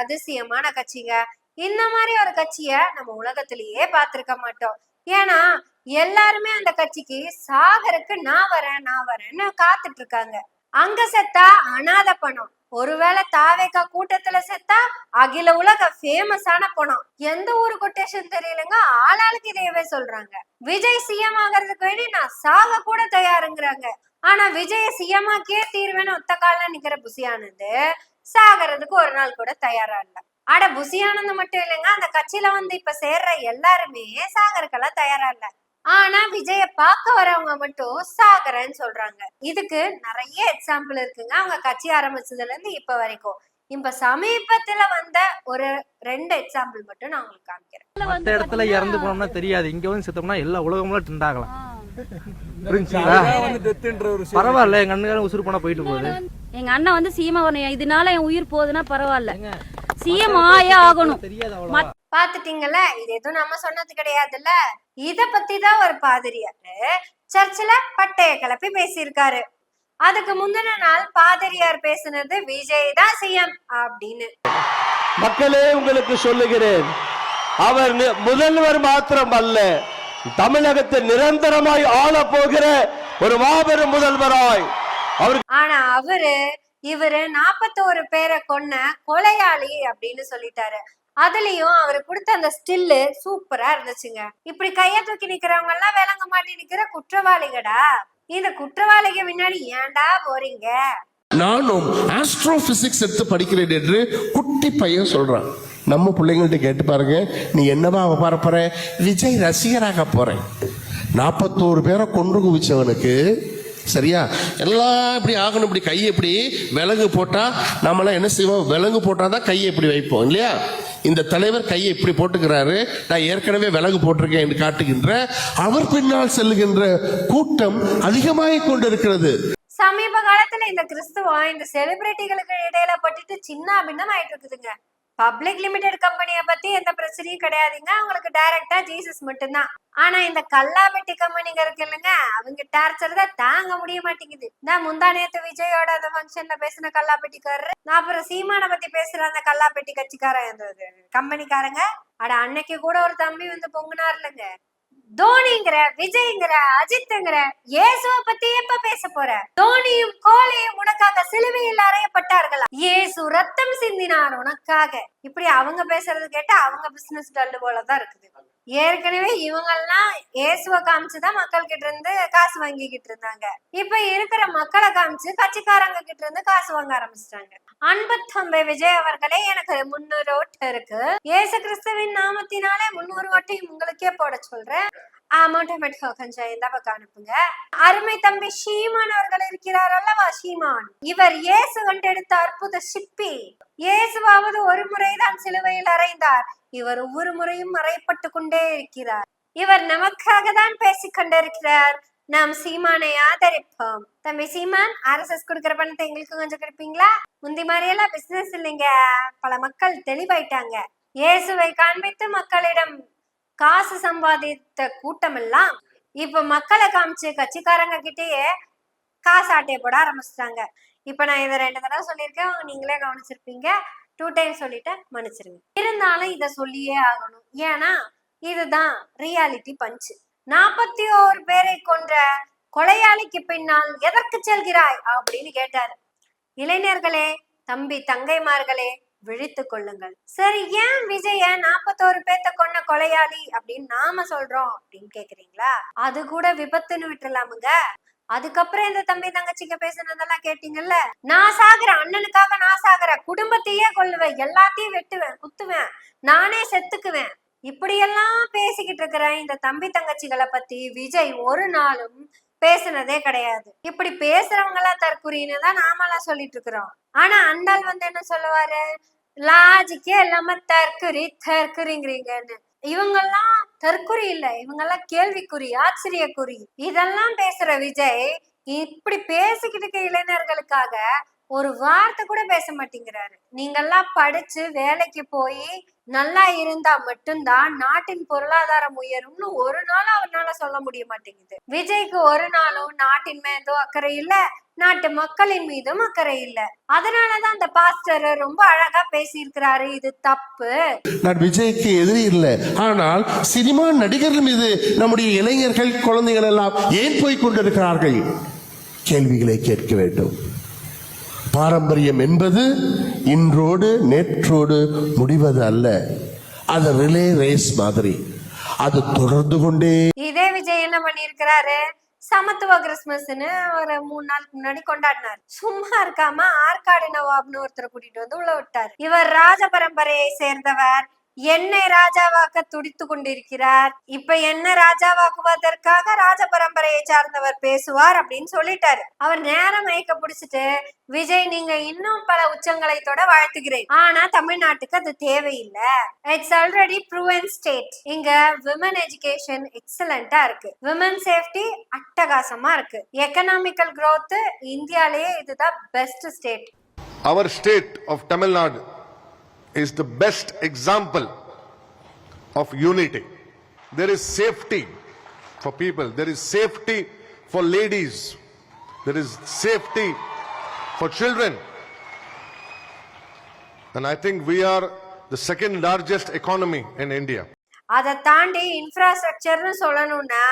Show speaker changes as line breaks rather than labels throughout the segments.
அதிசயமான கட்சிங்க. இந்த மாதிரி ஒரு கட்சிய நம்ம உலகத்திலேயே பார்த்திருக்க மாட்டோம். ஏன்னா எல்லாருமே அந்த கட்சிக்கு சாகருக்கு நான் வரேன் நான் வரேன்னு காத்துட்டு இருக்காங்க அங்க செத்தா அனாத பணம். ஒருவேளை தாவேக்கா கூட்டத்துல செத்தா அகில உலக ஃபேமஸான பணம். எந்த ஊரு கொட்டேஷன் தெரியலங்க? ஆளாளுக்கு இதையவே சொல்றாங்க. விஜய் சிஎம் ஆகிறதுக்கு வேண்டி நான் சாக கூட தயாருங்கிறாங்க. ஆனா விஜய சிஎம்மாக்கே தீர்வேன்னு ஒத்த கால நிக்கிற புசியானது சாகிறதுக்கு ஒரு நாள் கூட தயாரா இல்ல. அட புசியானந்த் மட்டும் இல்லைங்க. அந்த கட்சியில வந்து இப்ப சேர்ற எல்லாருமே சாகறதுக்கெல்லாம் தயாரா இல்ல. ஆனா விஜய பார்க்க வரவங்க மட்டும் சாகரன்னு சொல்றாங்க. இதுக்கு நிறைய எக்ஸாம்பிள் இருக்குங்க. அவங்க கட்சி ஆரம்பிச்சதுல இருந்து இப்ப வரைக்கும். இப்ப சமீபத்துல வந்த ஒரு ரெண்டு எக்ஸாம்பிள் மட்டும் நான் உங்களுக்கு காமிக்கிறேன்.
இடத்துல இறந்து போனோம்னா தெரியாது. இங்க வந்து செத்தோம்னா எல்லா உலகமும் ட்ரெண்ட் புரிஞ்சுங்களா பரவாயில்ல எங்க அண்ணன் உசுறு போனா போயிட்டு போகுது.
எங்க அண்ணன் வந்து ஆகணும் இதனால என் உயிர் போகுதுன்னா பரவாயில்ல. சிஎம் ஆயே ஆகணும்.
பாத்துட்டீங்கல்ல? இது எதுவும் நம்ம சொன்னது கிடையாதுல்ல? இத பத்தி தான் ஒரு பாதிரியாரு சர்ச்சில் பட்டைய கிளப்பி பேசியிருக்காரு. அதுக்கு முந்தின நாள் பாதிரியார் பேசுனது விஜய் தான் சிஎம் அப்படின்னு.
மக்களே உங்களுக்கு சொல்லுகிறேன். அவர் முதல்வர் மாத்திரம் அல்ல தமிழகத்தை நிரந்தரமாய் ஆளப் போகிற ஒரு மாபெரும் முதல்வராய் அவர்
ஆனா அவரு இவரு நாப்பத்தோரு பேரை கொன்ன கொலையாளி அப்படின்னு சொல்லிட்டாரு. அதுலயும் அவரு கொடுத்த அந்த ஸ்டில்லு சூப்பரா இருந்துச்சுங்க. இப்படி கைய தூக்கி நிக்கிறவங்க எல்லாம் விளங்க மாட்டி நிக்கிற குற்றவாளிகடா? இந்த குற்றவாளிக முன்னாடி ஏன்டா போறீங்க?
நானும் ஆஸ்ட்ரோபிசிக்ஸ் எடுத்து படிக்கிறேன் என்று குட்டி பையன் சொல்றான். நம்ம பிள்ளைங்கள்ட்ட கேட்டு பாருங்க. நீ என்னவா பார விஜய் ரசிகராக போறேன். நாற்பத்தோரு பேரை கொன்று குவிச்சவனுக்கு சரியா? எல்லாம் இப்படி ஆகணும் இப்படி கையை இப்படி விலங்கு போட்டா நம்மளாம் என்ன செய்வோம்? விலங்கு போட்டா தான் கையை இப்படி வைப்போம் இல்லையா? இந்த தலைவர் கையை இப்படி போட்டுக்கிறாரு. நான் ஏற்கனவே விலங்கு போட்டிருக்கேன் என்று காட்டுகின்ற அவர் பின்னால் செல்லுகின்ற கூட்டம் அதிகமாகிக் கொண்டிருக்கிறது.
சமீப காலத்துல இந்த கிறிஸ்துவம் இந்த செலிபிரிட்டிகளுக்கு இடையில பட்டுட்டு சின்ன பின்னம் ஆயிட்டு இருக்குதுங்க. பப்ளிக் லிமிடெட் கம்பெனிய பத்தி எந்த பிரச்சனையும் கிடையாதுங்க. அவங்களுக்கு டைரக்டா ஜீசஸ் மட்டும்தான். ஆனா இந்த கல்லாபெட்டி கம்பெனிங்க இருக்கு இல்லைங்க அவங்க டார்ச்சர் தான் தாங்க முடிய மாட்டேங்குது. இந்த முந்தா நேத்து விஜயோட அந்த ஃபங்க்ஷன்ல பேசின கல்லாபெட்டிக்காரரு நான் அப்புறம் சீமான பத்தி பேசுற அந்த கல்லாபெட்டி கட்சிக்காரன் அந்த கம்பெனிக்காரங்க அட அன்னைக்கு கூட ஒரு தம்பி வந்து பொங்குனார் இல்லைங்க தோனிங்கிற விஜய்ங்கிற அஜித்ங்கிற இயேசுவ பத்தி எப்ப பேச போற? தோனியும் கோலியும் உனக்காக சிலுவையில் அறையப்பட்டார்களா? இயேசு ரத்தம் சிந்தினார் உனக்காக. இப்படி அவங்க பேசுறது கேட்டா அவங்க பிசினஸ் டல்லு போலதான் இருக்குது. ஏற்கனவே இவங்கெல்லாம் இயேசுவை காமிச்சுதான் மக்கள் கிட்ட இருந்து காசு வாங்கிக்கிட்டு இருந்தாங்க. இப்ப இருக்கிற மக்களை காமிச்சு கட்சிக்காரங்க கிட்ட இருந்து காசு வாங்க ஆரம்பிச்சிட்டாங்க. அன்பு விஜய் அவர்களே எனக்கு முன்னூறு ஓட்டு இருக்கு. இயேசு கிறிஸ்துவின் நாமத்தினாலே முன்னூறு ஓட்டையும் உங்களுக்கே போட சொல்றேன். ஆட்டோமேட்டிக்கா கொஞ்சம் இந்த பக்கம் அனுப்புங்க. அருமை தம்பி ஷீமான் அவர்கள் இருக்கிறார் அல்லவா ஷீமான் இவர் இயேசு கண்டெடுத்த அற்புத சிப்பி இயேசுவாவது ஒரு முறைதான் சிலுவையில் அறைந்தார். இவர் ஒவ்வொரு முறையும் மறைப்பட்டு கொண்டே இருக்கிறார். இவர் நமக்காக தான் பேசிக் கொண்டிருக்கிறார். நாம் சீமானை ஆதரிப்போம். தம்பி சீமான் ஆர்எஸ்எஸ் குடுக்கிற பணத்தை எங்களுக்கு கொஞ்சம் கிடைப்பீங்களா? முந்தி மாதிரியெல்லாம் பிசினஸ் இல்லைங்க. பல மக்கள் தெளிவாயிட்டாங்க. இயேசுவை காண்பித்து மக்களிடம் காசு சம்பாதித்த கூட்டமெல்லாம் இப்ப மக்களை காமிச்சு கட்சிக்காரங்க கிட்டேயே காசு ஆட்டையை போட ஆரம்பிச்சிட்டாங்க. இப்ப நான் இதை ரெண்டு தடவை சொல்லியிருக்கேன். நீங்களே கவனிச்சிருப்பீங்க. டூ டைம் சொல்லிட்டேன் மன்னிச்சிருங்க. இருந்தாலும் இதை சொல்லியே ஆகணும். ஏன்னா இதுதான் ரியாலிட்டி பஞ்சு நாற்பத்தி ஓரு பேரை கொன்ற கொலையாளிக்கு பின்னால் எதற்கு செல்கிறாய்? அப்படின்னு கேட்டாரு. இளைஞர்களே தம்பி தங்கைமார்களே விழித்துக் கொள்ளுங்கள். சரி ஏன் விஜய நாற்பத்தோரு பேத்த கொன்ன கொலையாளி? அப்படின்னு நாம சொல்றோம் அப்படின்னு கேக்குறீங்களா? அது கூட விபத்துன்னு விட்டுலாமுங்க அதுக்கப்புறம் இந்த தம்பி தங்கச்சிங்க பேசுனதெல்லாம் கேட்டீங்கல்ல? நான் சாகுறேன் அண்ணனுக்காக நான் சாகுறேன் குடும்பத்தையே கொல்லுவேன். எல்லாத்தையும் வெட்டுவேன் குத்துவேன் நானே செத்துக்குவேன். இப்படியெல்லாம் பேசிக்கிட்டு இருக்கிற இந்த தம்பி தங்கச்சிகளை பத்தி விஜய் ஒரு நாளும் பேசுனதே கிடையாது. இப்படி பேசுறவங்களா தற்குறின்னு தான் நாமெல்லாம் சொல்லிட்டு இருக்கிறோம். ஆனா அந்தாள் வந்து என்ன சொல்லுவாரு? லாஜிக்கே இல்லாம தற்குறி தற்குறிங்கிறீங்கன்னு. இவங்கெல்லாம் தற்குறி இல்ல. இவங்கெல்லாம் கேள்விக்குறி ஆச்சரியக்குறி. இதெல்லாம் பேசுற விஜய் இப்படி பேசிக்கிட்டு இருக்க இளைஞர்களுக்காக ஒரு வார்த்தை கூட பேச மாட்டேங்கிறாரு. நீங்கெல்லாம் படிச்சு வேலைக்கு போய் நல்லா இருந்தா மட்டும்தான் நாட்டின் பொருளாதாரம் உயரும்னு ஒரு நாள் அவர்னால சொல்ல முடிய மாட்டேங்குது. விஜய்க்கு ஒரு நாளும் நாட்டின் மீதும் அக்கறை இல்ல நாட்டு மக்களின் மீதும் அக்கறை இல்ல. அதனாலதான் அந்த பாஸ்டர் ரொம்ப அழகா பேசியிருக்கிறாரு இது தப்பு.
நான் விஜய்க்கு எதிரி இல்லை. ஆனால் சினிமா நடிகர்கள் மீது நம்முடைய இளைஞர்கள் குழந்தைகள் எல்லாம் ஏன் போய் கொண்டிருக்கிறார்கள்? கேள்விகளை கேட்க வேண்டும். பாரம்பரியம் என்பது இன்றோடு நேற்றோடு முடிவது அல்ல. அது ரிலே ரேஸ் மாதிரி. அது தொடர்ந்து கொண்டே
இதே விஜய் என்ன பண்ணிருக்கிறாரு சமத்துவ கிறிஸ்துமஸ்னு ஒரு மூணு நாளுக்கு முன்னாடி கொண்டாடினார். சும்மா இருக்காம ஆற்காடு நவாப்னு ஒருத்தரை கூட்டிட்டு வந்து உள்ள விட்டார். இவர் ராஜ பரம்பரையை சேர்ந்தவர். என்னை ராஜாவாக்க துடித்து கொண்டிருக்கிறார். இப்ப என்ன ராஜாவாக்குவதற்காக ராஜ பரம்பரையை சார்ந்தவர் பேசுவார் அப்படின்னு சொல்லிட்டாரு. அவர் நேரம் மயக்க பிடிச்சிட்டு விஜய் நீங்க இன்னும் பல உச்சங்களை தொட வாழ்த்துகிறேன். ஆனா தமிழ்நாட்டுக்கு அது தேவையில்லை. இட்ஸ் ஆல்ரெடி ப்ரூவன் ஸ்டேட் இங்க விமன் எஜுகேஷன் எக்ஸலண்டா இருக்கு. விமன் சேஃப்டி அட்டகாசமா இருக்கு. எக்கனாமிக்கல் க்ரோத் இந்தியாலேயே இதுதான் best state
our state of Tamil Nadu is the best example of unity. There is safety for people, there is safety for ladies, there is safety for children. And I think we are the second largest economy in India.
அதை தாண்டி இன்ஃப்ராஸ்ட்ரக்சர்னு சொல்லணும்னா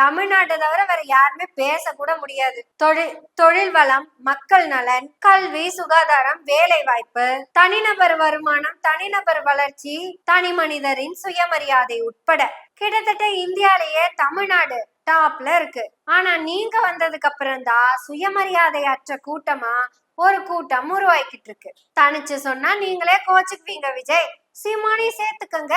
தமிழ்நாட்டை தவிர வேற யாருமே பேசக்கூட முடியாது. தொழில் தொழில் வளம் மக்கள் நலன் கல்வி சுகாதாரம் வேலை வாய்ப்பு தனிநபர் வருமானம் தனிநபர் வளர்ச்சி தனி மனிதரின் சுயமரியாதை உட்பட கிட்டத்தட்ட இந்தியாலேயே தமிழ்நாடு டாப்ல இருக்கு. ஆனா நீங்க வந்ததுக்கு அப்புறம் தான் சுயமரியாதையற்ற கூட்டமா ஒரு கூட்டம் உருவாக்கிட்டு இருக்கு. தனிச்சு சொன்னா நீங்களே கோச்சுக்குவீங்க விஜய். சீமானையும் சேர்த்துக்கங்க.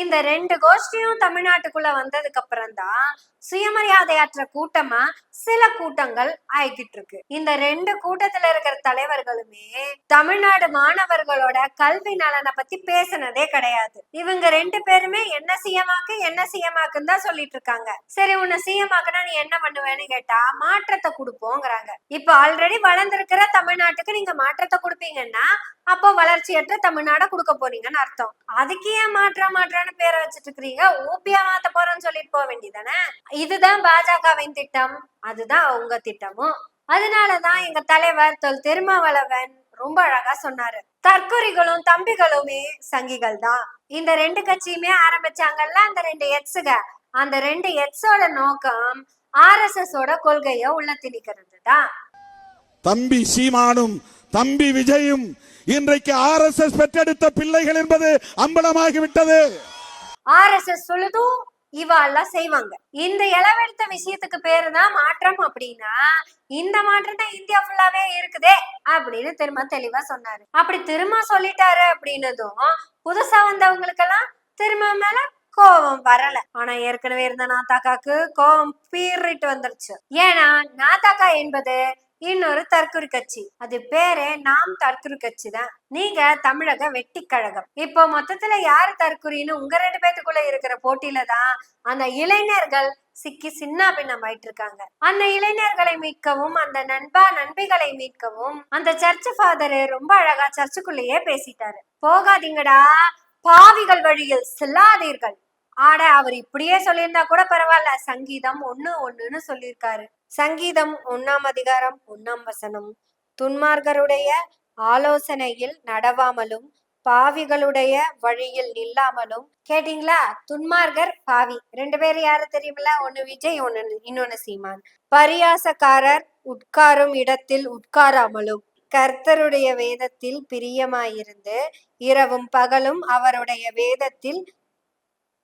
இந்த ரெண்டு கோஷ்டியும் தமிழ்நாட்டுக்குள்ள வந்ததுக்கு அப்புறம் தான் சுயமரியாதையற்ற கூட்டமா சில கூட்டங்கள் ஆகிட்டு இருக்கு இந்த ரெண்டு கூட்டத்துல இருக்கிற தலைவர்களுமே தமிழ்நாடு மாணவர்களோட கல்வி நலனை பத்தி பேசுனதே கிடையாது. இவங்க ரெண்டு பேருமே என்ன சிஎமாக்கு என்ன சிஎமாக்குன்னு தான் சொல்லிட்டு இருக்காங்க சரி உன்னை சிஎமாக்குனா நீ என்ன பண்ணுவேன்னு கேட்டா மாற்றத்தை கொடுப்போங்கிறாங்க. இப்ப ஆல்ரெடி வளர்ந்திருக்கிற தமிழ்நாட்டுக்கு நீங்க மாற்றத்தை கொடுப்பீங்கன்னா அப்போ வளர்ச்சியற்ற தமிழ்நாட கொடுக்க போறீங்கன்னு அர்த்தம். அதுக்கு ஏன் மாற்றா மாற்றான்னு பேரை வச்சுட்டு இருக்கிறீங்க ஓபியா மாத்த போறோம்னு சொல்லிட்டு போக வேண்டியதானே? இதுதான் பாஜகவின் திட்டம். அதுதான் அவங்க திட்டமும். அதனாலதான் எங்க தலைவர் தொல் திருமாவளவன் ரொம்ப அழகா சொன்னாரு. தற்கொலைகளும் தம்பிகளுமே சங்கிகள் தான். இந்த ரெண்டு கட்சியுமே ஆரம்பிச்சாங்கல்ல அந்த ரெண்டு எட்ஸுக. அந்த ரெண்டு எட்ஸோட நோக்கம் ஆர் எஸ் எஸ் ஓட கொள்கைய உள்ள திணிக்கிறது தான்
தம்பி சீமானும் தம்பி விஜயும் இன்றைக்கு ஆர்எஸ்எஸ் பெற்றெடுத்த பிள்ளைகள் என்பது
எஸ் சொல்லுதும் இவாள்லாம் செய்வாங்க. இந்த இளவெடுத்த விஷயத்துக்கு பேரு தான் மாற்றம் அப்படின்னா இந்த மாற்றம் தான் இந்தியா ஃபுல்லாவே இருக்குதே அப்படின்னு திரும்ப தெளிவா சொன்னாரு. அப்படி திரும்ப சொல்லிட்டாரு அப்படின்னதும் புதுசா வந்தவங்களுக்கெல்லாம் திரும்ப மேல கோபம் வரல. ஆனா ஏற்கனவே இருந்த நாத்தாக்காக்கு கோபம் பீறிட்டு வந்துருச்சு. ஏன்னா நாத்தாக்கா என்பது இன்னொரு தற்கொலை கட்சி. அது பேரே நாம் தற்கொலை கட்சி தான். நீங்க தமிழக வெட்டி கழகம். இப்போ மொத்தத்துல யாரு தற்கொலைன்னு உங்க ரெண்டு பேத்துக்குள்ள இருக்கிற போட்டியில தான் அந்த இளைஞர்கள் சிக்கி சின்ன பின்னம் ஆயிட்டு இருக்காங்க அந்த இளைஞர்களை மீட்கவும் அந்த நண்பா நண்பிகளை மீட்கவும் அந்த சர்ச் ஃபாதர் ரொம்ப அழகா சர்ச்சுக்குள்ளேயே பேசிட்டாரு. போகாதீங்கடா பாவிகள் வழியில் செல்லாதீர்கள். ஆட அவர் இப்படியே சொல்லியிருந்தா கூட பரவாயில்ல. சங்கீதம் ஒண்ணு ஒண்ணுன்னு சொல்லியிருக்காரு. சங்கீதம் ஒண்ணாம் அதிகாரம் ஒண்ணாம் வசனம். துன்மார்கருடைய ஆலோசனையில் நடவாமலும் பாவிகளுடைய வழியில் நில்லாமலும் கேட்டீங்களா? துன்மார்கர் பாவி. ரெண்டு பேரும் யாரு தெரியுமில்ல? ஒண்ணு விஜய் ஒண்ணு இன்னொன்னு சீமான். பரியாசக்காரர் உட்காரும் இடத்தில் உட்காராமலும் கர்த்தருடைய வேதத்தில் பிரியமாயிருந்து இரவும் பகலும் அவருடைய வேதத்தில்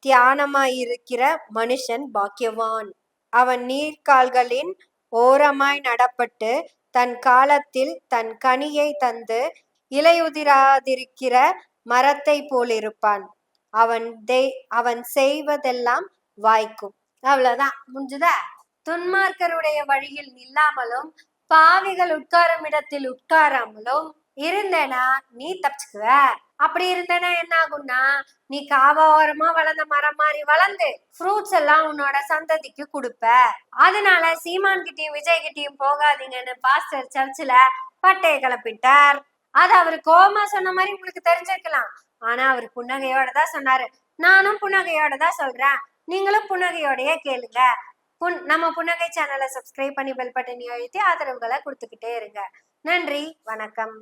தியானமாயிருக்கிற மனுஷன் பாக்கியவான். அவன் நீர்க்கால்களின் ஓரமாய் நடப்பட்டு தன் காலத்தில் தன் கனியை தந்து இலையுதிராதிருக்கிற மரத்தை போலிருப்பான். அவன் தே அவன் செய்வதெல்லாம் வாய்க்கும். அவ்வளவுதான். முடிஞ்சுதா? துன்மார்க்கருடைய வழியில் நில்லாமலும் பாவிகள் உட்காரும் இடத்தில் உட்காராமலும் இருந்தேனா? நீ தப்பிச்சுக்குவ. அப்படி இருந்தேனா என்ன ஆகும்னா நீ காவா ஓரமா வளர்ந்த மரம் மாதிரி வளர்ந்து ஃப்ரூட்ஸ் எல்லாம் உன்னோட சந்ததிக்கு கொடுப்ப. அதனால சீமான் கிட்டயும் விஜய் கிட்டயும் போகாதீங்கன்னு பாஸ்டர் சர்ச்சில் பட்டையை கிளப்பிட்டார். அது அவர் கோமா சொன்ன மாதிரி உங்களுக்கு தெரிஞ்சிருக்கலாம். ஆனா அவர் புன்னகையோட தான் சொன்னாரு. நானும் புன்னகையோட தான் சொல்றேன். நீங்களும் புன்னகையோடயே கேளுங்க. புன் நம்ம புன்னகை சேனலை சப்ஸ்கிரைப் பண்ணி பெல் பட்டனை அழுத்தி ஆதரவுகளை கொடுத்துக்கிட்டே இருங்க. நன்றி வணக்கம்.